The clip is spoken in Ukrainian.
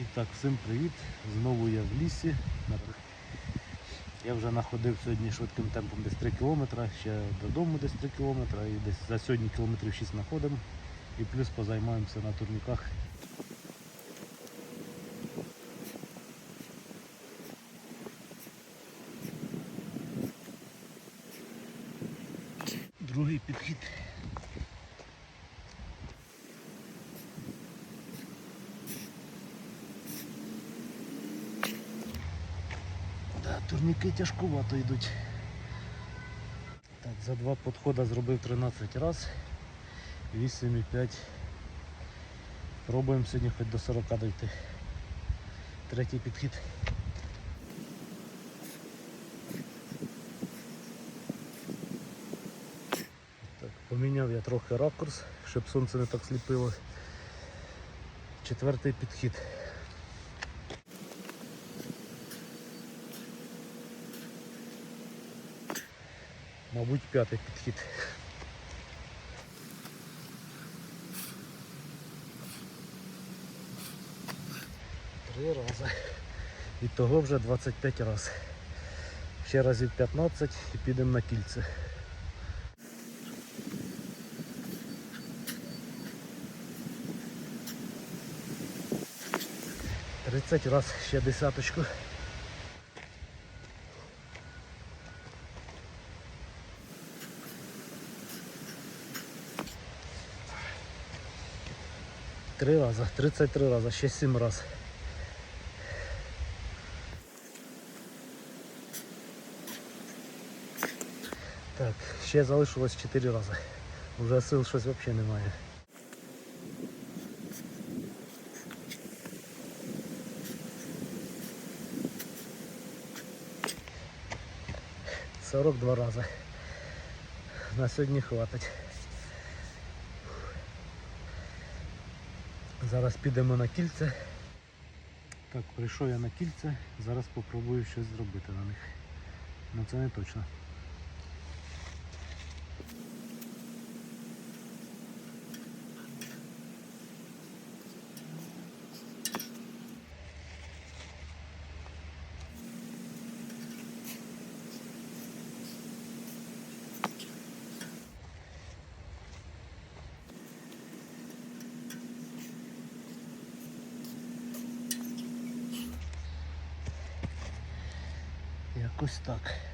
І так, всім привіт. Знову я в лісі. Я вже находив сьогодні швидким темпом десь 3 кілометри, ще додому десь 3 кілометри і десь за сьогодні кілометрів 6 знаходимо. І плюс позаймаємося на турніках. Другий підхід. Турніки тяжкувато йдуть. Так, за два підходи зробив 13 раз. 8,5. Пробуємо сьогодні хоч до 40 дойти. Третій підхід. Так, поміняв я трохи ракурс, щоб сонце не так сліпило. Четвертий підхід. Мабуть, п'ятий підхід. Три рази. І того вже 25 разів. Ще разів 15 і підемо на кільце. Тридцять раз ще десяточку. Три рази, 33 рази, ще 7 раз. Так, ще залишилось 4 рази. Уже сил щось взагалі немає. Сорок два рази. На сьогодні хватить. Зараз підемо на кільце. Так, прийшов я на кільце, зараз спробую щось зробити на них. Ну це не точно. Якось так.